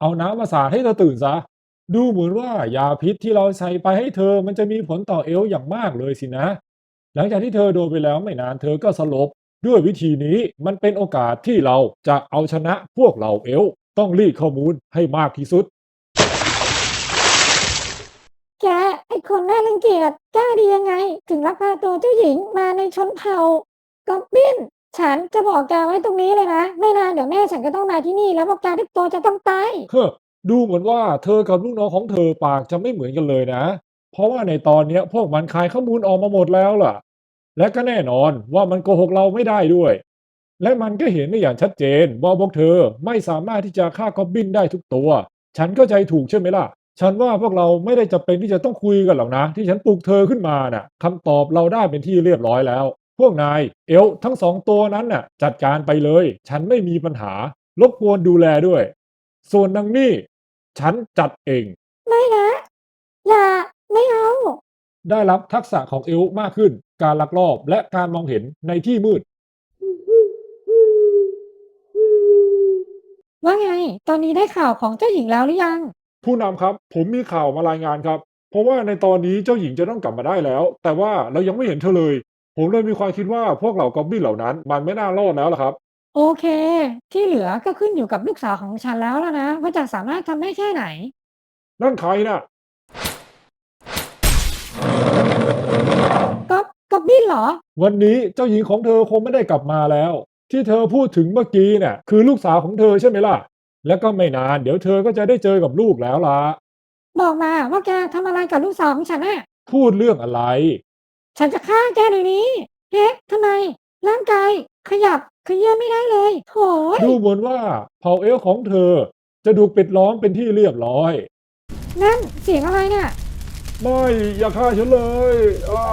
เอาน้ำมาสาดให้เธอตื่นซะ ดูเหมือนว่ายาพิษที่เราใส่ไปให้เธอมันจะมีผลต่อเอล์อย่างมากเลยสินะ หลังจากที่เธอโดนไปแล้วไม่นานเธอก็สลบ ด้วยวิธีนี้มันเป็นโอกาสที่เราจะเอาชนะพวกเราเอล์ต้องรีดข้อมูลให้มากที่สุด แกไอคนน่ารังเกียจกล้าดียังไง ถึงลักพาตัวเจ้าหญิงมาในชนเผ่ากอบบิน ฉันจะบอกแกไว้ตรงนี้เลยนะ ไม่นานเดี๋ยวแม่ฉันก็ต้องมาที่นี่ แล้วพวกแกทุกตัวจะต้องตาย เฮ้อดูเหมือนว่าเธอกับลูกน้องของเธอปากจะไม่เหมือนกันเลยนะ เพราะว่าในตอนเนี้ยพวกมันคายข้อมูลออกมาหมดแล้วล่ะ และก็แน่นอนว่ามันโกหกเราไม่ได้ด้วย และมันก็เห็นได้อย่างชัดเจนว่าพวกเธอไม่สามารถที่จะฆ่ากอบบินได้ทุกตัว ฉันก็ใจถูกใช่ไหมล่ะ ฉันว่าพวกเราไม่ได้จะเป็นที่จะต้องคุยกันหรอกนะ ที่ฉันปลุกเธอขึ้นมาน่ะคำตอบเราได้เป็นที่เรียบร้อยแล้ว พวกนายเอลทั้งสองตัวนั้นน่ะจัดการไปเลย ฉันไม่มีปัญหารบกวนดูแลด้วย ส่วนนางนี่ ฉันจัดเอง ไม่นะ อย่า ไม่เอา ได้รับทักษะของเอลมากขึ้น การลักลอบและการมองเห็นในที่มืด ว่าไง ตอนนี้ได้ข่าวของเจ้าหญิงแล้วหรือยัง ผู้นำครับ ผมมีข่าวมารายงานครับ เพราะว่าในตอนนี้เจ้าหญิงจะต้องกลับมาได้แล้ว แต่ว่าเรายังไม่เห็นเธอเลย ผมเลยมีความคิดว่าพวกเหล่ากอบบินเหล่านั้น มันไม่น่ารอดแล้วล่ะครับ โอเค ที่เหลือก็ขึ้นอยู่กับลูกสาวของฉันแล้วล่ะนะว่าจะสามารถทำได้แค่ไหน นั่นใครน่ะ ก็ก็บินเหรอ วันนี้เจ้าหญิงของเธอคงไม่ได้กลับมาแล้ว ที่เธอพูดถึงเมื่อกี้เนี่ยคือลูกสาวของเธอใช่ไหมล่ะ แล้วก็ไม่นาน เดี๋ยวเธอก็จะได้เจอกับลูกแล้วล่ะ บอกมาว่าแกทำอะไรกับลูกสาวของฉันอะพูดเรื่องอะไร ฉันจะฆ่าแกเดี๋ยวนี้เอ๊ะทำไม ร่างกายขยับขยื่นไม่ได้เลยโถยดูเหมือนว่าเผ่าเอลฟ์ของเธอ จะถูกปิดล้อมเป็นที่เรียบร้อย นั่นเสียงอะไรเนี่ยไม่อย่าฆ่าฉันเลยอ้า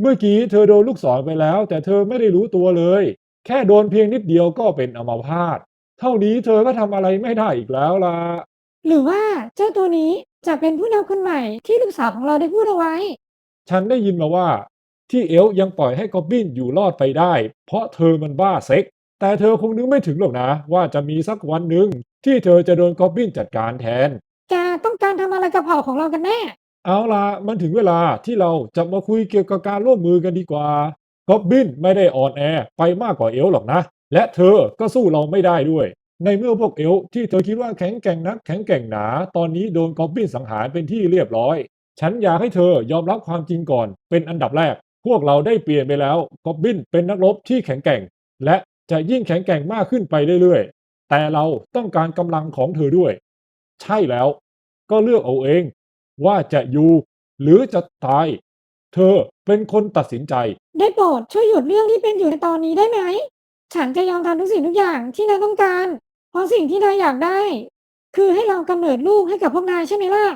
เมื่อกี้เธอโดนลูกศรไปแล้ว แต่เธอไม่ได้รู้ตัวเลย แค่โดนเพียงนิดเดียวก็เป็นอัมพาตเท่านี้เธอก็ทำอะไรไม่ได้อีกแล้วล่ะ หรือว่าเจ้าตัวนี้จะเป็นผู้นำคนใหม่ที่ลูกสาวของเราได้พูดเอาไว้ ฉันได้ยินมาว่าที่เอลฟ์ยังปล่อยให้กอบบินอยู่รอดไปได้ เพราะเธอมันบ้าเซ็ก แต่เธอคงนึกไม่ถึงหรอกนะ ว่าจะมีสักวันหนึ่งที่เธอจะโดนกอบบินจัดการแทน แกต้องการทำอะไรกับเผ่าของเรากันแน่ เอาล่ะมันถึงเวลาที่เราจะมาคุยเกี่ยวกับการร่วมมือกันดีกว่าก็อบบินไม่ได้อ่อนแอไปมากกว่าเอลฟ์หรอกนะ และเธอก็สู้เราไม่ได้ด้วย ในเมื่อพวกเอลฟ์ที่เธอคิดว่าแข็งแกร่งนักแข็งแกร่งหนา ตอนนี้โดนกอบบินสังหารเป็นที่เรียบร้อย ฉันอยากให้เธอยอมรับความจริงก่อน เป็นอันดับแรก พวกเราได้เปลี่ยนไปแล้วกอบบินเป็นนักรบที่แข็งแกร่ง และจะยิ่งแข็งแกร่งมากขึ้นไปเรื่อยๆ แต่เราต้องการกำลังของเธอด้วย ใช่แล้ว ก็เลือกเอาเอง ว่าจะอยู่ หรือจะตาย เธอเป็นคนตัดสินใจ ได้โปรดช่วยหยุดเรื่องที่เป็นอยู่ในตอนนี้ได้ไหม ฉันจะยอมทำทุกสิ่งทุกอย่างที่นายต้องการ เพราะสิ่งที่นายอยากได้ คือให้เรากำเนิดลูกให้กับพวกนายใช่ไหมล่ะ